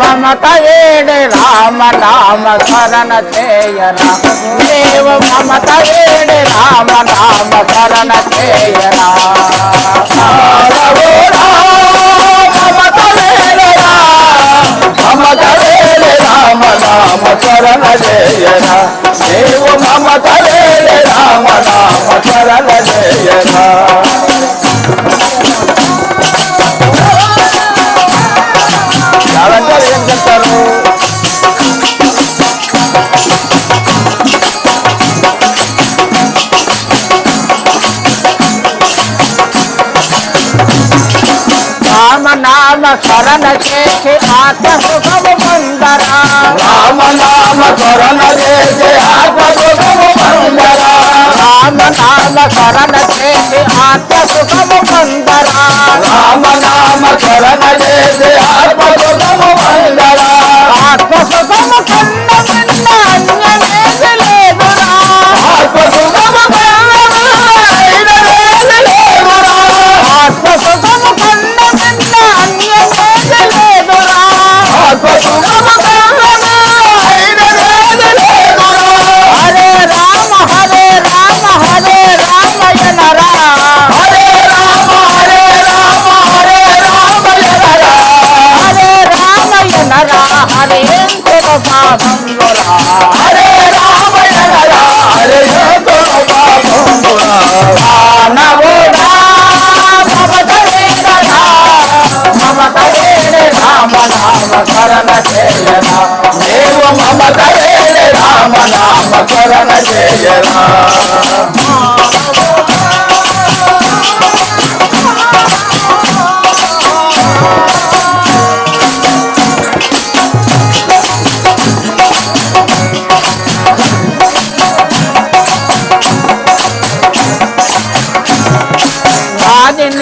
మమత వేడి రామ నామ శరణ చేయరా దేవ మమత వేడి రామ నామ శరణ చేయరా మమత వేడి రామ నామ శరణ చేయరా దేవ మమత వేడి రామ నామ శరణ చేయరా అలంకరించరు రామ నామ శరణ చేసి ఆత్మ సుఖము పొందరా రామ నామ శరణ చేసి ఆత్మ సుఖము పొందరా రామ నామ శరణ చేసి ఆత్మ సుఖము పొందరా రామ నామ శరణ చేసి ఆత్మ సుఖము పొందరా Fuck శరణ చేయరా నీవు మమతరేరే రామ నామ శరణ చేయరా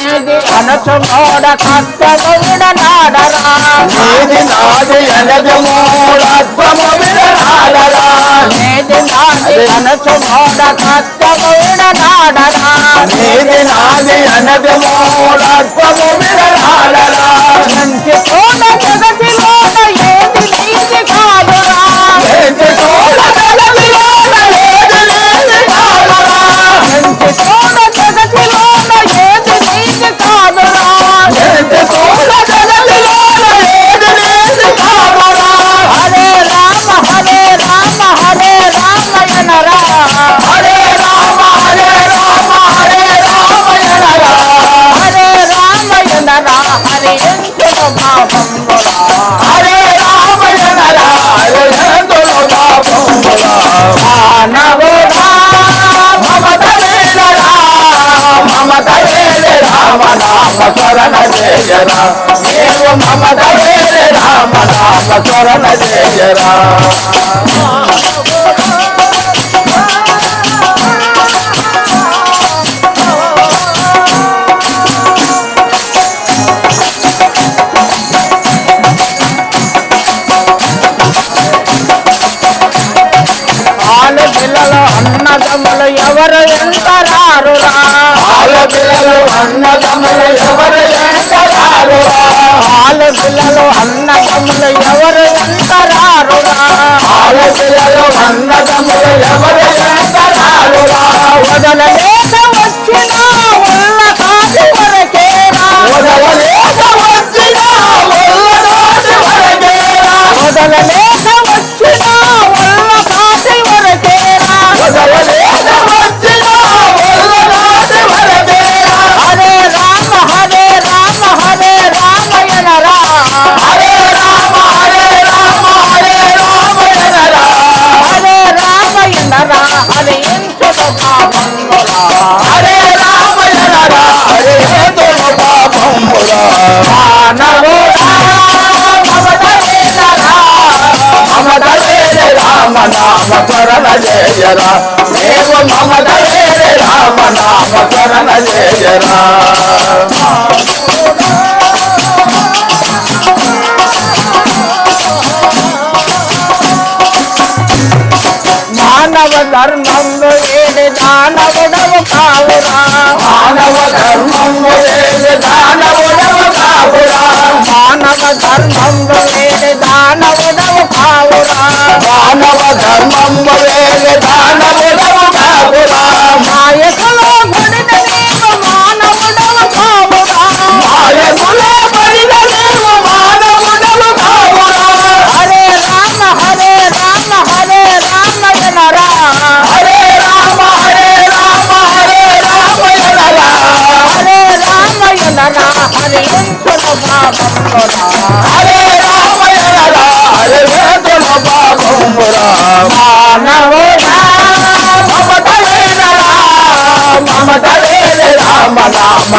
నాది నీది అనసు మోడ కష్టము విడనాడరా నీది నాది అనదు మూఢత్వము విడనాడరా నీది నాది అనసు మోడ కష్టము విడనాడరా నీది అనదు మూఢత్వము విడనాడరా మంచి రామయనరా రామ ఎంతుల పాపమురా హరే రామ హరే ఎంతుల పాపమురా రామ నామ శరణ రామ ఎవరు ఎంతరారురా ఆలపిల్లలు పిల్లలు అన్నదమ్ములు ఎవరు ఎంతరారురా ఆలపిల్లలు పిల్లలు అన్నదమ్ములు ఎవరు ఎంతరారురా ఆలపిల్లలు పిల్లలు అన్నదమ్ములు ఎవరు ఎంతరారురా వదలలేక వచ్చినా రమణాపకరణ చేశరా నీకు నమదలే రమణాపకరణ చేశరా మానవ ధర్మంలో నేది దానవదము కావునా మానవ ధర్మంలో నేది దానవదము కావునా మానవ ధర్మంలో నేది దానవదము కావునా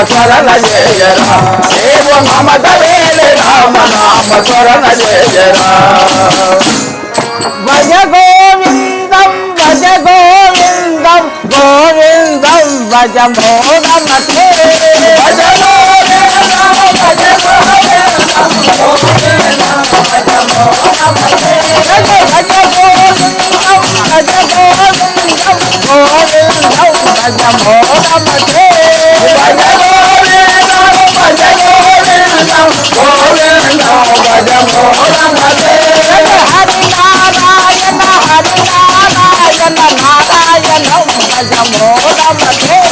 సరణ జయరా నీవు మమతలే రామ నామ సరణ జయరా భజ గోవిందం భజ గోవిందం గోవిందం భజ మోహనమతే భజ Hey, no, come on, come on,